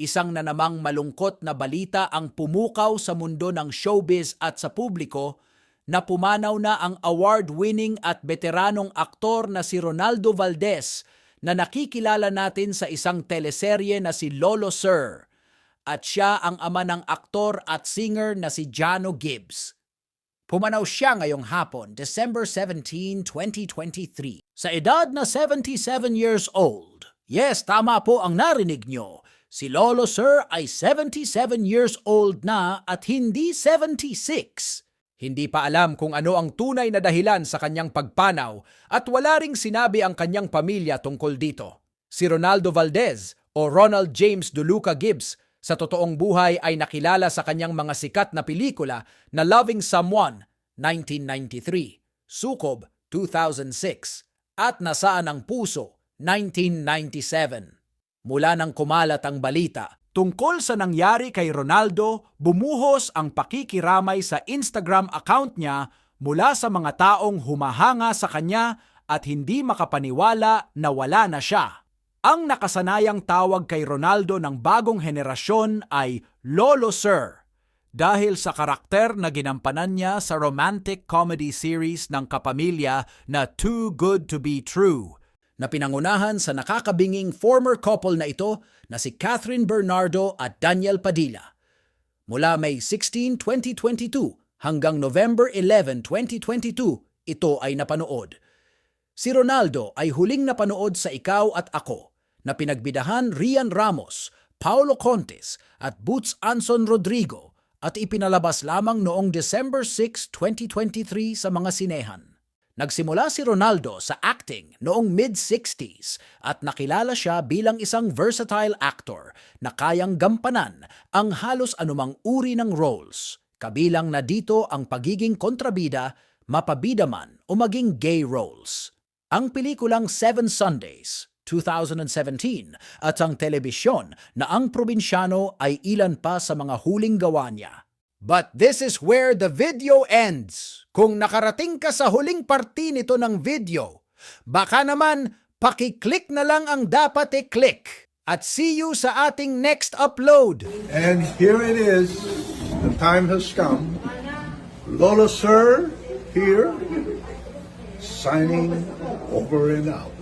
Isang na namang malungkot na balita ang pumukaw sa mundo ng showbiz at sa publiko na pumanaw na ang award-winning at veteranong aktor na si Ronaldo Valdez na nakikilala natin sa isang teleserye na si Lolo Sir at siya ang ama ng aktor at singer na si Jano Gibbs. Pumanaw siya ngayong hapon, December 17, 2023. Sa edad na 77 years old. Yes, tama po ang narinig nyo. Si Lolo Sir ay 77 years old na at hindi 76. Hindi pa alam kung ano ang tunay na dahilan sa kanyang pagpanaw at wala ring sinabi ang kanyang pamilya tungkol dito. Si Ronaldo Valdez o Ronald James Duluca Gibbs sa totoong buhay ay nakilala sa kanyang mga sikat na pelikula na Loving Someone 1993, Sukob 2006 at Nasaan ang Puso 1997. Mula nang kumalat ang balita tungkol sa nangyari kay Ronaldo, bumuhos ang pakikiramay sa Instagram account niya mula sa mga taong humahanga sa kanya at hindi makapaniwala na wala na siya. Ang nakasanayang tawag kay Ronaldo ng bagong henerasyon ay Lolo Sir dahil sa karakter na ginampanan niya sa romantic comedy series ng kapamilya na Too Good to Be True na pinangunahan sa nakakabinging former couple na ito na si Catherine Bernardo at Daniel Padilla. Mula May 16, 2022 hanggang November 11, 2022, ito ay napanood. Si Ronaldo ay huling napanood sa Ikaw at Ako na pinagbidahan Rian Ramos, Paulo Contes at Boots Anson Rodrigo at ipinalabas lamang noong December 6, 2023 sa mga sinehan. Nagsimula si Ronaldo sa acting noong mid-60s at nakilala siya bilang isang versatile actor na kayang gampanan ang halos anumang uri ng roles, kabilang na dito ang pagiging kontrabida, mapabida man o maging gay roles. Ang pelikulang Seven Sundays 2017 at ang telebisyon na ang probinsyano ay ilan pa sa mga huling gawa niya. But this is where the video ends. Kung nakarating ka sa huling parti nito ng video, baka naman pakiclick na lang ang dapat i-click. At see you sa ating next upload. And here it is. The time has come. Lola Sir here, signing over and out.